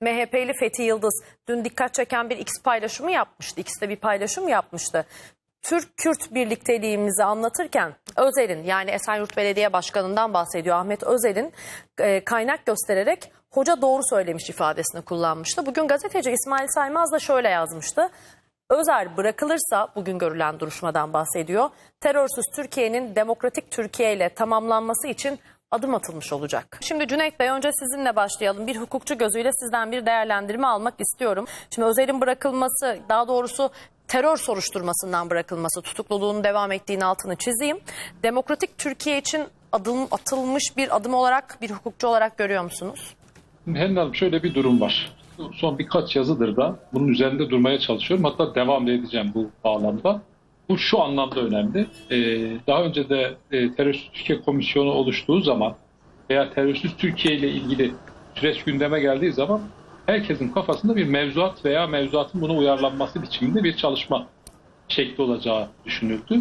MHP'li Fethi Yıldız dün dikkat çeken bir X paylaşımı yapmıştı. X'te bir paylaşım yapmıştı. Türk-Kürt birlikteliğimizi anlatırken Özel'in yani Esenyurt Belediye Başkanı'ndan bahsediyor. Ahmet Özel'in e, kaynak göstererek hoca doğru söylemiş ifadesini kullanmıştı. Bugün gazeteci İsmail Saymaz da şöyle yazmıştı. Özer bırakılırsa bugün görülen duruşmadan bahsediyor. Terörsüz Türkiye'nin demokratik Türkiye ile tamamlanması için adım atılmış olacak. Şimdi Cüneyt Bey önce sizinle başlayalım. Bir hukukçu gözüyle sizden bir değerlendirme almak istiyorum. Şimdi Özer'in bırakılması daha doğrusu terör soruşturmasından bırakılması, tutukluluğunun devam ettiğini altını çizeyim. Demokratik Türkiye için adım atılmış bir adım olarak bir hukukçu olarak görüyor musunuz? Helin Hanım şöyle bir durum var. Son birkaç yazıdır da bunun üzerinde durmaya çalışıyorum. Hatta devam edeceğim bu bağlamda. Bu şu anlamda önemli. Ee, daha önce de e, Terörsüz Türkiye Komisyonu oluştuğu zaman veya Terörsüz Türkiye ile ilgili süreç gündeme geldiği zaman herkesin kafasında bir mevzuat veya mevzuatın buna uyarlanması biçiminde bir çalışma şekli olacağı düşünüldü.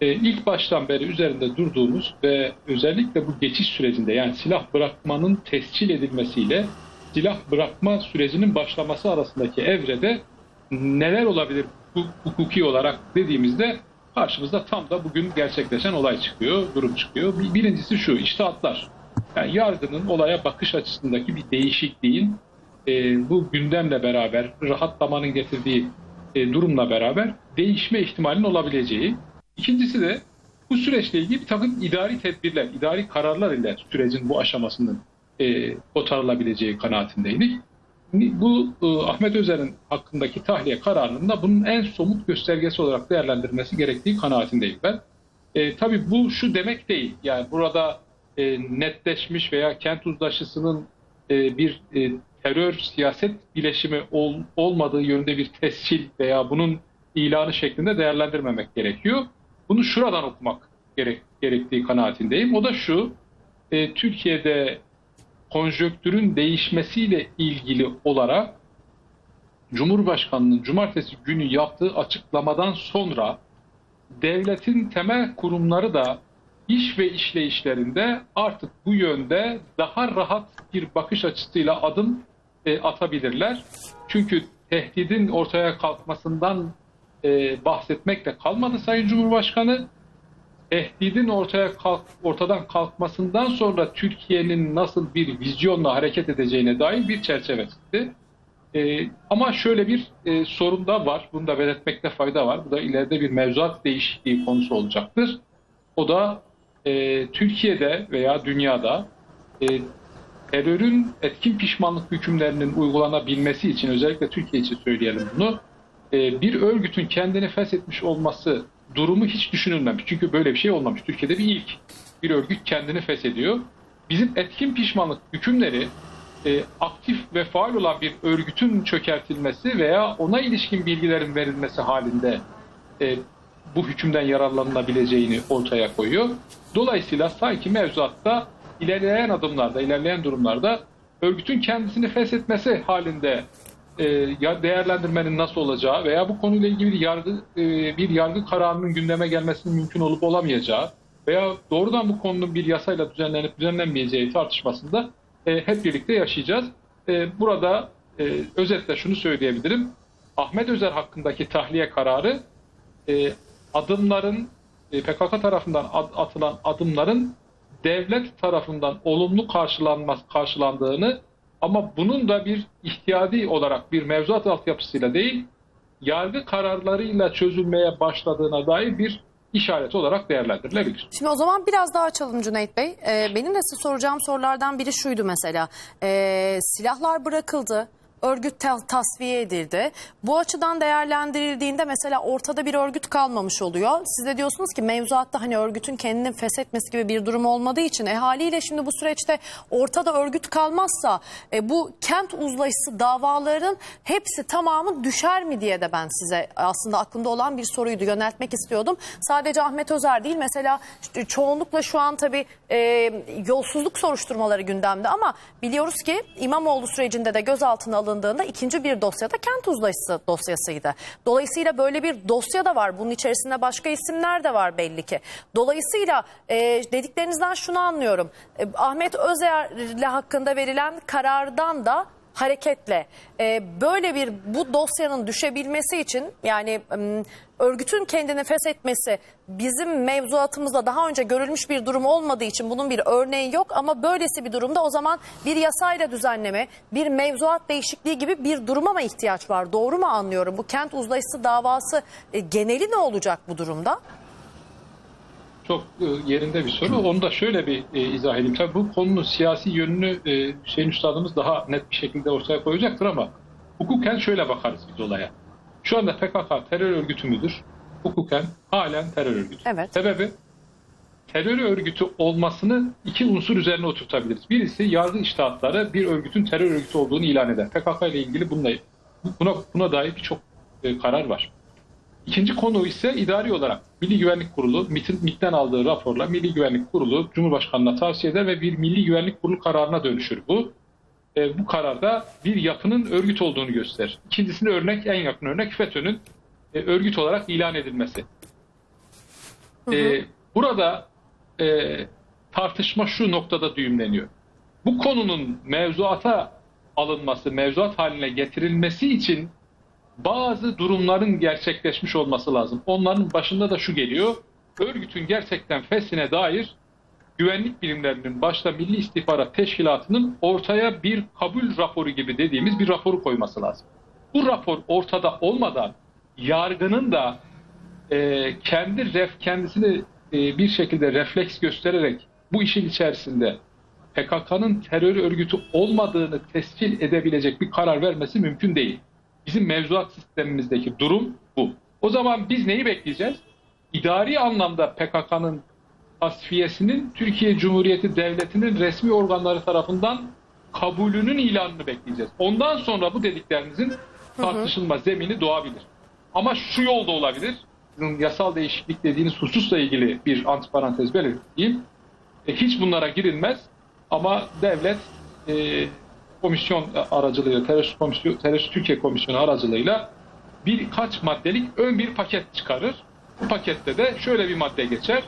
Ee, ilk baştan beri üzerinde durduğumuz ve özellikle bu geçiş sürecinde yani silah bırakmanın tescil edilmesiyle silah bırakma sürecinin başlaması arasındaki evrede neler olabilir hukuki olarak dediğimizde karşımızda tam da bugün gerçekleşen olay çıkıyor, durum çıkıyor. Bir- Birincisi şu, iştahatlar. Yani yargının olaya bakış açısındaki bir değişikliğin e, bu gündemle beraber, rahatlamanın getirdiği e, durumla beraber değişme ihtimalinin olabileceği. İkincisi de bu süreçle ilgili bir takım idari tedbirler, idari kararlar ile sürecin bu aşamasının e, kotarılabileceği kanaatindeydik. Bu e, Ahmet Özer'in hakkındaki tahliye kararının da bunun en somut göstergesi olarak değerlendirmesi gerektiği kanaatindeyim ben. E, tabii bu şu demek değil. Yani burada e, netleşmiş veya kent uzlaşısının e, bir e, terör siyaset bileşimi ol, olmadığı yönünde bir tescil veya bunun ilanı şeklinde değerlendirmemek gerekiyor. Bunu şuradan okumak gerek, gerektiği kanaatindeyim. O da şu, e, Türkiye'de konjöktürün değişmesiyle ilgili olarak Cumhurbaşkanı'nın cumartesi günü yaptığı açıklamadan sonra devletin temel kurumları da iş ve işleyişlerinde artık bu yönde daha rahat bir bakış açısıyla adım e, atabilirler. Çünkü tehdidin ortaya kalkmasından e, bahsetmekle kalmadı Sayın Cumhurbaşkanı. Tehdidin ortaya kalk, ortadan kalkmasından sonra Türkiye'nin nasıl bir vizyonla hareket edeceğine dair bir çerçeve çizdi. E, ama şöyle bir e, sorun da var. Bunu da belirtmekte fayda var. Bu da ileride bir mevzuat değişikliği konusu olacaktır. O da e, Türkiye'de veya dünyada e, terörün etkin pişmanlık hükümlerinin uygulanabilmesi için özellikle Türkiye için söyleyelim bunu. e, bir örgütün kendini feshetmiş olması durumu hiç düşünülmemiş. Çünkü böyle bir şey olmamış. Türkiye'de bir ilk. Bir örgüt kendini feshediyor. Bizim etkin pişmanlık hükümleri e, aktif ve faal olan bir örgütün çökertilmesi veya ona ilişkin bilgilerin verilmesi halinde e, bu hükümden yararlanılabileceğini ortaya koyuyor. Dolayısıyla sanki mevzuatta ilerleyen adımlarda, ilerleyen durumlarda örgütün kendisini feshetmesi halinde e, değerlendirmenin nasıl olacağı veya bu konuyla ilgili bir yargı e, bir yargı kararının gündeme gelmesinin mümkün olup olamayacağı veya doğrudan bu konunun bir yasayla düzenlenip düzenlenmeyeceği tartışmasında e, hep birlikte yaşayacağız. E, burada özetle şunu söyleyebilirim. Ahmet Özer hakkındaki tahliye kararı adımların PKK tarafından at- atılan adımların devlet tarafından olumlu karşılanmaz karşılandığını ama bunun da bir ihtiyadi olarak bir mevzuat altyapısıyla değil yargı kararlarıyla çözülmeye başladığına dair bir işaret olarak değerlendirilebilir. Şimdi o zaman biraz daha açalım Cüneyt Bey. Ee, benim de size soracağım sorulardan biri şuydu mesela. Ee, silahlar bırakıldı. Örgüt ta- tasfiye edildi. Bu açıdan değerlendirildiğinde mesela ortada bir örgüt kalmamış oluyor. Siz de diyorsunuz ki mevzuatta hani örgütün kendini feshetmesi gibi bir durum olmadığı için e, haliyle şimdi bu süreçte ortada örgüt kalmazsa e, bu kent uzlaşısı davaların hepsi tamamı düşer mi diye de ben size aslında aklımda olan bir soruydu yöneltmek istiyordum. Sadece Ahmet Özer değil mesela çoğunlukla şu an tabii e, yolsuzluk soruşturmaları gündemde ama biliyoruz ki İmamoğlu sürecinde de gözaltına alındığında ikinci bir dosyada kent uzlaşısı dosyasıydı. Dolayısıyla böyle bir dosya da var. Bunun içerisinde başka isimler de var belli ki. Dolayısıyla e, dediklerinizden şunu anlıyorum. E, Ahmet Özer'le hakkında verilen karardan da hareketle e, böyle bir bu dosyanın düşebilmesi için yani m, örgütün kendini feshetmesi bizim mevzuatımızda daha önce görülmüş bir durum olmadığı için bunun bir örneği yok ama böylesi bir durumda o zaman bir yasayla düzenleme, bir mevzuat değişikliği gibi bir duruma mı ihtiyaç var? Doğru mu anlıyorum? Bu kent uzlaşısı davası e, geneli ne olacak bu durumda? Çok e, yerinde bir soru. Onu da şöyle bir e, izah edeyim. Tabii bu konunun siyasi yönünü e, Hüseyin Üstadımız daha net bir şekilde ortaya koyacaktır ama hukuken şöyle bakarız biz olaya. Şu anda PKK terör örgütü müdür? Hukuken halen terör örgütü. Evet. Sebebi terör örgütü olmasını iki unsur üzerine oturtabiliriz. Birisi yargı iştahatları bir örgütün terör örgütü olduğunu ilan eder. PKK ile ilgili bununla, buna, buna dair birçok e, karar var. İkinci konu ise idari olarak Milli Güvenlik Kurulu, MİT'in, MİT'ten aldığı raporla Milli Güvenlik Kurulu Cumhurbaşkanı'na tavsiye eder ve bir Milli Güvenlik Kurulu kararına dönüşür bu. E, bu kararda bir yapının örgüt olduğunu gösterir. İkincisine örnek, en yakın örnek FETÖ'nün e, örgüt olarak ilan edilmesi. E, burada e, tartışma şu noktada düğümleniyor. Bu konunun mevzuata alınması, mevzuat haline getirilmesi için bazı durumların gerçekleşmiş olması lazım. Onların başında da şu geliyor. Örgütün gerçekten fesine dair güvenlik bilimlerinin başta Milli İstihbarat Teşkilatı'nın ortaya bir kabul raporu gibi dediğimiz bir raporu koyması lazım. Bu rapor ortada olmadan yargının da e, kendi ref kendisini e, bir şekilde refleks göstererek bu işin içerisinde PKK'nın terör örgütü olmadığını tescil edebilecek bir karar vermesi mümkün değil. Bizim mevzuat sistemimizdeki durum bu. O zaman biz neyi bekleyeceğiz? İdari anlamda PKK'nın tasfiyesinin Türkiye Cumhuriyeti Devleti'nin resmi organları tarafından kabulünün ilanını bekleyeceğiz. Ondan sonra bu dediklerinizin tartışılma zemini doğabilir. Ama şu yolda olabilir. Sizin yasal değişiklik dediğiniz hususla ilgili bir antiparantez belirteyim. E, hiç bunlara girilmez ama devlet e, komisyon aracılığıyla, terörist, komisyon, terörist Türkiye Komisyonu aracılığıyla birkaç maddelik ön bir paket çıkarır. Bu pakette de şöyle bir madde geçer.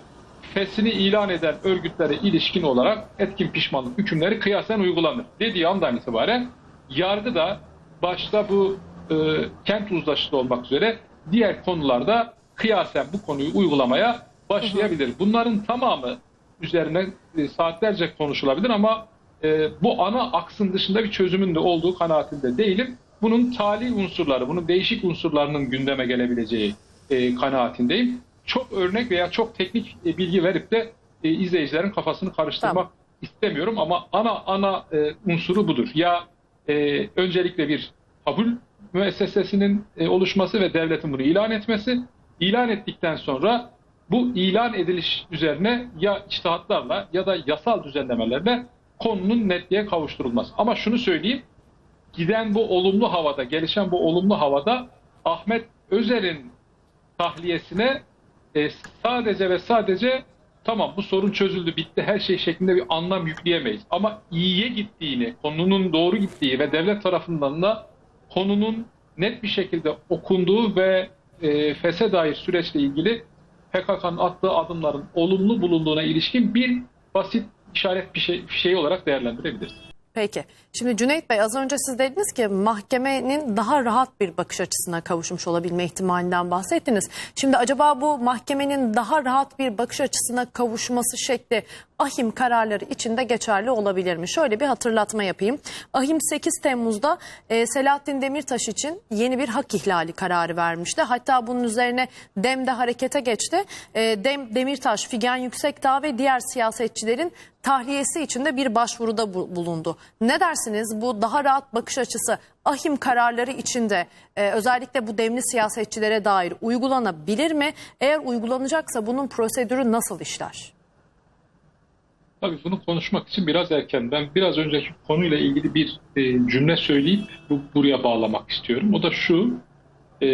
Fesini ilan eden örgütlere ilişkin olarak etkin pişmanlık hükümleri kıyasen uygulanır. Dediği andan itibaren yargı da başta bu e, kent uzlaşısı olmak üzere diğer konularda kıyasen bu konuyu uygulamaya başlayabilir. Bunların tamamı üzerine e, saatlerce konuşulabilir ama e, bu ana aksın dışında bir çözümün de olduğu kanaatinde değilim. Bunun tali unsurları, bunun değişik unsurlarının gündeme gelebileceği e, kanaatindeyim. Çok örnek veya çok teknik e, bilgi verip de e, izleyicilerin kafasını karıştırmak Tamam. istemiyorum ama ana ana e, unsuru budur. Ya e, öncelikle bir kabul müessesesinin e, oluşması ve devletin bunu ilan etmesi. İlan ettikten sonra bu ilan ediliş üzerine ya içtihatlarla ya da yasal düzenlemelerle konunun netliğe kavuşturulması. Ama şunu söyleyeyim, giden bu olumlu havada, gelişen bu olumlu havada Ahmet Özer'in tahliyesine e, sadece ve sadece tamam bu sorun çözüldü, bitti, her şey şeklinde bir anlam yükleyemeyiz. Ama iyiye gittiğini, konunun doğru gittiği ve devlet tarafından da konunun net bir şekilde okunduğu ve e, FES'e dair süreçle ilgili PKK'nın attığı adımların olumlu bulunduğuna ilişkin bir basit işaret bir şey, bir şey olarak değerlendirebiliriz. Peki. Şimdi Cüneyt Bey az önce siz dediniz ki mahkemenin daha rahat bir bakış açısına kavuşmuş olabilme ihtimalinden bahsettiniz. Şimdi acaba bu mahkemenin daha rahat bir bakış açısına kavuşması şekli ahim kararları içinde geçerli olabilir mi? Şöyle bir hatırlatma yapayım. Ahim 8 Temmuz'da e, Selahattin Demirtaş için yeni bir hak ihlali kararı vermişti. Hatta bunun üzerine DEM de harekete geçti. E, DEM, Demirtaş, Figen Yüksekdağ ve diğer siyasetçilerin tahliyesi için de bir başvuruda bu- bulundu. Ne dersiniz bu daha rahat bakış açısı ahim kararları içinde e, özellikle bu demli siyasetçilere dair uygulanabilir mi? Eğer uygulanacaksa bunun prosedürü nasıl işler? Tabii bunu konuşmak için biraz erken. Ben biraz önceki konuyla ilgili bir e, cümle söyleyip bu, buraya bağlamak istiyorum. O da şu, e,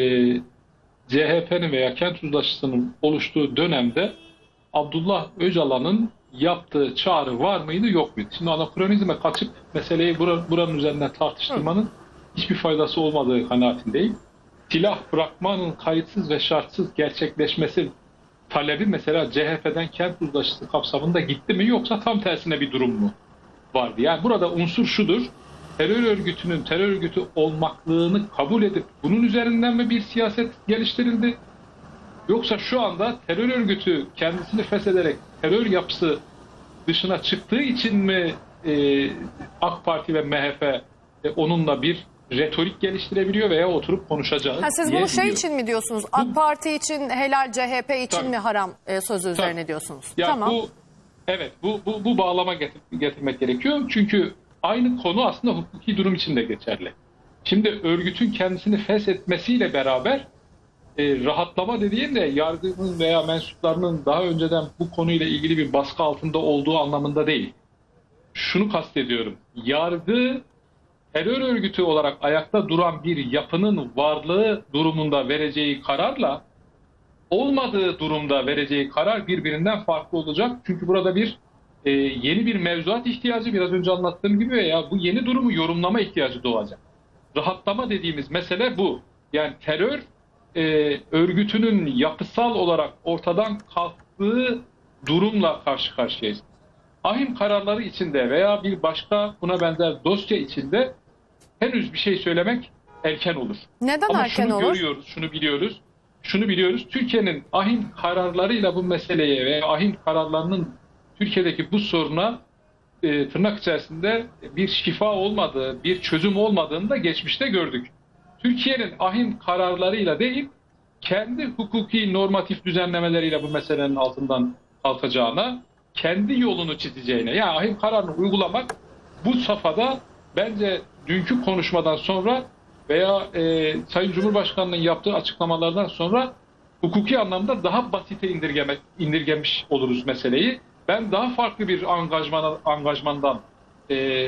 CHP'nin veya kent uzlaşısının oluştuğu dönemde Abdullah Öcalan'ın yaptığı çağrı var mıydı yok muydu? Şimdi anakronizme kaçıp meseleyi bura- buranın üzerinden tartıştırmanın hiçbir faydası olmadığı kanaatindeyim. Silah bırakmanın kayıtsız ve şartsız gerçekleşmesi talebi mesela CHP'den kent uzlaşısı kapsamında gitti mi yoksa tam tersine bir durum mu vardı? Yani burada unsur şudur. terör örgütünün terör örgütü olmaklığını kabul edip bunun üzerinden mi bir siyaset geliştirildi? Yoksa şu anda terör örgütü kendisini feshederek terör yapısı dışına çıktığı için mi e, AK Parti ve MHP e, onunla bir retorik geliştirebiliyor veya oturup konuşacağız? Ha, siz bunu şey için mi diyorsunuz? AK Parti için helal, CHP için Tabii. mi haram e, sözü üzerine Tabii. diyorsunuz? Ya tamam. bu evet bu bu bu bağlama getir, getirmek gerekiyor. Çünkü aynı konu aslında hukuki durum için de geçerli. Şimdi örgütün kendisini feshetmesiyle beraber e, rahatlama dediğim de yargının veya mensuplarının daha önceden bu konuyla ilgili bir baskı altında olduğu anlamında değil. Şunu kastediyorum. Yargı terör örgütü olarak ayakta duran bir yapının varlığı durumunda vereceği kararla olmadığı durumda vereceği karar birbirinden farklı olacak. Çünkü burada bir e, yeni bir mevzuat ihtiyacı biraz önce anlattığım gibi veya bu yeni durumu yorumlama ihtiyacı doğacak. Rahatlama dediğimiz mesele bu. Yani terör e, örgütünün yapısal olarak ortadan kalktığı durumla karşı karşıyayız. Ahim kararları içinde veya bir başka buna benzer dosya içinde henüz bir şey söylemek erken olur. Neden Ama erken şunu olur? görüyoruz, şunu biliyoruz. Şunu biliyoruz. Türkiye'nin ahim kararlarıyla bu meseleye veya ahim kararlarının Türkiye'deki bu soruna e, tırnak içerisinde bir şifa olmadığı, bir çözüm olmadığını da geçmişte gördük. Türkiye'nin ahim kararlarıyla değil, kendi hukuki normatif düzenlemeleriyle bu meselenin altından kalkacağına, kendi yolunu çizeceğine, yani ahim kararını uygulamak bu safhada bence dünkü konuşmadan sonra veya e, Sayın Cumhurbaşkanı'nın yaptığı açıklamalardan sonra hukuki anlamda daha basite indirgeme, indirgemiş oluruz meseleyi. Ben daha farklı bir angajmana, angajmandan e,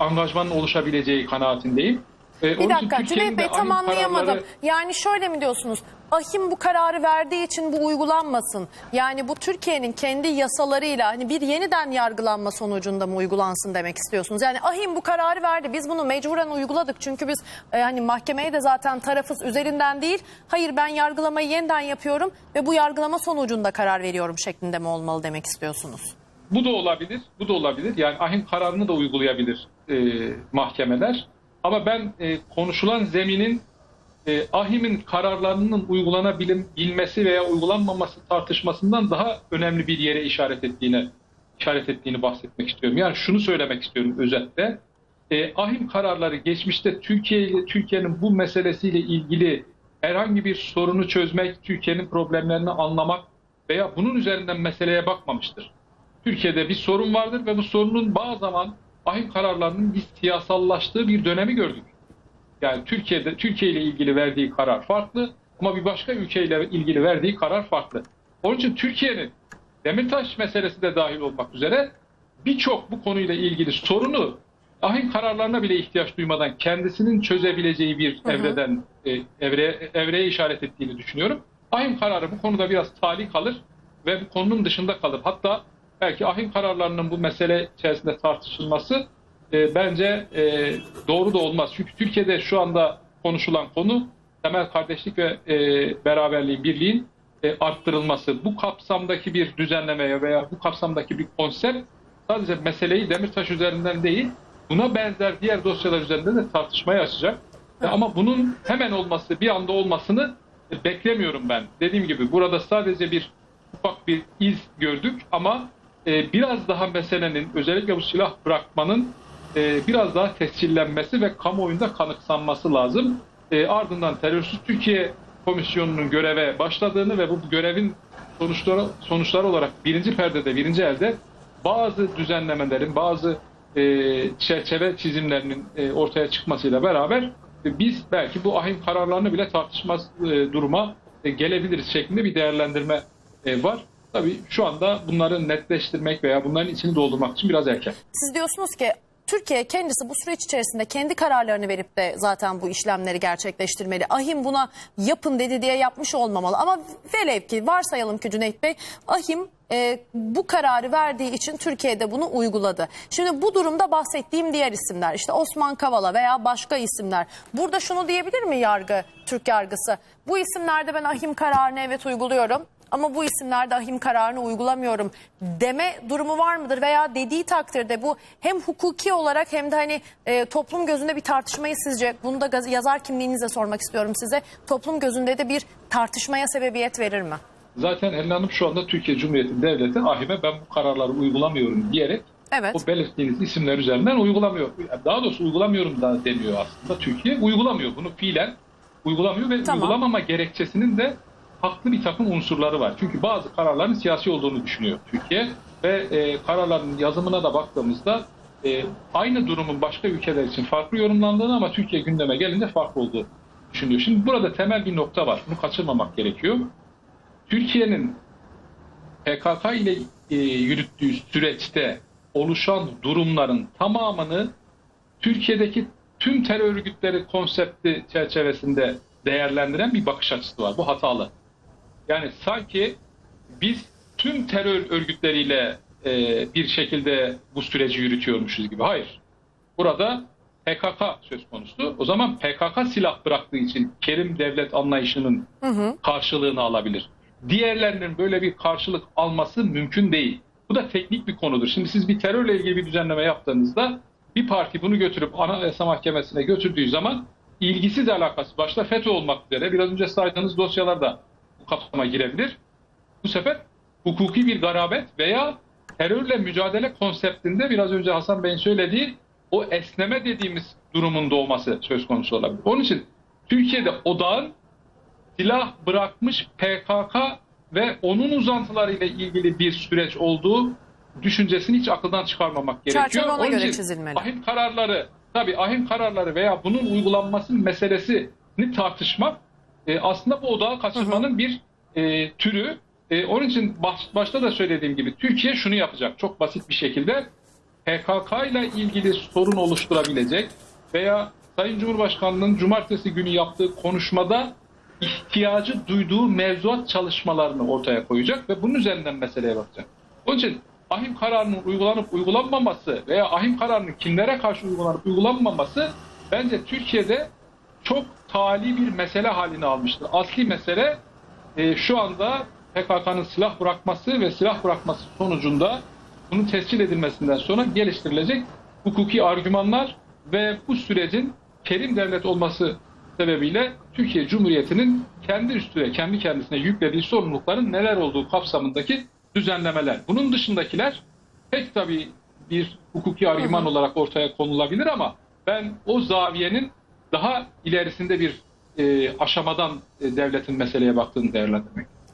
angajmanın oluşabileceği kanaatindeyim. E, Bir dakika Cüneyt Bey tam anlayamadım. kararları- Yani şöyle mi diyorsunuz? Ahim bu kararı verdiği için bu uygulanmasın. Yani bu Türkiye'nin kendi yasalarıyla hani bir yeniden yargılanma sonucunda mı uygulansın demek istiyorsunuz? Yani ahim bu kararı verdi. Biz bunu mecburen uyguladık. Çünkü biz e, hani mahkemeye de zaten tarafız üzerinden değil. Hayır ben yargılamayı yeniden yapıyorum ve bu yargılama sonucunda karar veriyorum şeklinde mi olmalı demek istiyorsunuz? Bu da olabilir, bu da olabilir. Yani ahim kararını da uygulayabilir e, mahkemeler. Ama ben e, konuşulan zeminin e, ahimin kararlarının uygulanabilmesi veya uygulanmaması tartışmasından daha önemli bir yere işaret ettiğine işaret ettiğini bahsetmek istiyorum. Yani şunu söylemek istiyorum özetle. E, ahim kararları geçmişte Türkiye ile Türkiye'nin bu meselesiyle ilgili herhangi bir sorunu çözmek, Türkiye'nin problemlerini anlamak veya bunun üzerinden meseleye bakmamıştır. Türkiye'de bir sorun vardır ve bu sorunun bazı zaman ahim kararlarının bir siyasallaştığı bir dönemi gördük. Yani Türkiye'de Türkiye ile ilgili verdiği karar farklı ama bir başka ülkeyle ilgili verdiği karar farklı. Onun için Türkiye'nin Demirtaş meselesi de dahil olmak üzere birçok bu konuyla ilgili sorunu ahim kararlarına bile ihtiyaç duymadan kendisinin çözebileceği bir evreden e, evreye, evreye işaret ettiğini düşünüyorum. Ahim kararı bu konuda biraz tali kalır ve bu konunun dışında kalır. Hatta belki ahim kararlarının bu mesele içerisinde tartışılması e, bence e, doğru da olmaz. Çünkü Türkiye'de şu anda konuşulan konu temel kardeşlik ve e, beraberliğin, birliğin e, arttırılması. Bu kapsamdaki bir düzenlemeye veya bu kapsamdaki bir konsept sadece meseleyi Demirtaş üzerinden değil, buna benzer diğer dosyalar üzerinde de tartışmaya açacak. E, ama bunun hemen olması, bir anda olmasını e, beklemiyorum ben. Dediğim gibi burada sadece bir ufak bir iz gördük ama e, biraz daha meselenin özellikle bu silah bırakmanın e, biraz daha tescillenmesi ve kamuoyunda kanıksanması lazım. E, ardından Terörsüz Türkiye Komisyonu'nun göreve başladığını ve bu görevin sonuçları sonuçları olarak birinci perdede, birinci elde bazı düzenlemelerin, bazı e, çerçeve çizimlerinin e, ortaya çıkmasıyla beraber e, biz belki bu ahim kararlarını bile tartışmaz e, duruma e, gelebiliriz şeklinde bir değerlendirme e, var. Tabii şu anda bunları netleştirmek veya bunların içini doldurmak için biraz erken. Siz diyorsunuz ki Türkiye kendisi bu süreç içerisinde kendi kararlarını verip de zaten bu işlemleri gerçekleştirmeli. Ahim buna yapın dedi diye yapmış olmamalı. Ama velev ki varsayalım ki Cüneyt Bey Ahim e, bu kararı verdiği için Türkiye'de bunu uyguladı. Şimdi bu durumda bahsettiğim diğer isimler işte Osman Kavala veya başka isimler. Burada şunu diyebilir mi yargı, Türk yargısı? Bu isimlerde ben ahim kararını evet uyguluyorum. Ama bu isimlerde ahim kararını uygulamıyorum deme durumu var mıdır? Veya dediği takdirde bu hem hukuki olarak hem de hani e, toplum gözünde bir tartışmayı sizce bunu da yazar kimliğinizle sormak istiyorum size. Toplum gözünde de bir tartışmaya sebebiyet verir mi? Zaten Elin Hanım şu anda Türkiye Cumhuriyeti Devleti ahime ben bu kararları uygulamıyorum diyerek Evet. o belirttiğiniz isimler üzerinden uygulamıyor. Daha doğrusu uygulamıyorum da deniyor aslında. Türkiye uygulamıyor. Bunu fiilen uygulamıyor ve Tamam. uygulamama gerekçesinin de haklı bir takım unsurları var. Çünkü bazı kararların siyasi olduğunu düşünüyor Türkiye ve e, kararların yazımına da baktığımızda e, aynı durumun başka ülkeler için farklı yorumlandığını ama Türkiye gündeme gelince farklı olduğu düşünüyor. Şimdi burada temel bir nokta var. Bunu kaçırmamak gerekiyor. Türkiye'nin PKK ile e, yürüttüğü süreçte oluşan durumların tamamını Türkiye'deki tüm terör örgütleri konsepti çerçevesinde değerlendiren bir bakış açısı var. Bu hatalı. Yani sanki biz tüm terör örgütleriyle e, bir şekilde bu süreci yürütüyormuşuz gibi. Hayır. Burada PKK söz konusu. O zaman PKK silah bıraktığı için Kerim devlet anlayışının karşılığını alabilir. Diğerlerinin böyle bir karşılık alması mümkün değil. Bu da teknik bir konudur. Şimdi siz bir terörle ilgili bir düzenleme yaptığınızda bir parti bunu götürüp Anayasa Mahkemesi'ne götürdüğü zaman ilgisiz alakası başta FETÖ olmak üzere biraz önce saydığınız dosyalar da bu kapsama girebilir. Bu sefer hukuki bir garabet veya terörle mücadele konseptinde biraz önce Hasan Bey'in söylediği o esneme dediğimiz durumun doğması söz konusu olabilir. Onun için Türkiye'de odağın silah bırakmış PKK ve onun uzantılarıyla ilgili bir süreç olduğu düşüncesini hiç akıldan çıkarmamak gerekiyor. Çerçeve ona Onun göre için çizilmeli. Ahim kararları, tabii ahim kararları veya bunun uygulanması meselesini tartışmak e, aslında bu odağı kaçırmanın bir e, türü. E, onun için baş- başta da söylediğim gibi Türkiye şunu yapacak çok basit bir şekilde PKK ile ilgili sorun oluşturabilecek veya Sayın Cumhurbaşkanı'nın cumartesi günü yaptığı konuşmada ihtiyacı duyduğu mevzuat çalışmalarını ortaya koyacak ve bunun üzerinden meseleye bakacak. Onun için ahim kararının uygulanıp uygulanmaması veya ahim kararının kimlere karşı uygulanıp uygulanmaması bence Türkiye'de çok tali bir mesele halini almıştır. Asli mesele e, şu anda PKK'nın silah bırakması ve silah bırakması sonucunda bunun tescil edilmesinden sonra geliştirilecek hukuki argümanlar ve bu sürecin kerim devlet olması sebebiyle Türkiye Cumhuriyeti'nin kendi üstüne, kendi kendisine yüklediği sorumlulukların neler olduğu kapsamındaki düzenlemeler. Bunun dışındakiler pek tabii bir hukuki argüman olarak ortaya konulabilir ama ben o zaviyenin daha ilerisinde bir e, aşamadan e, devletin meseleye baktığını değerlendirmek.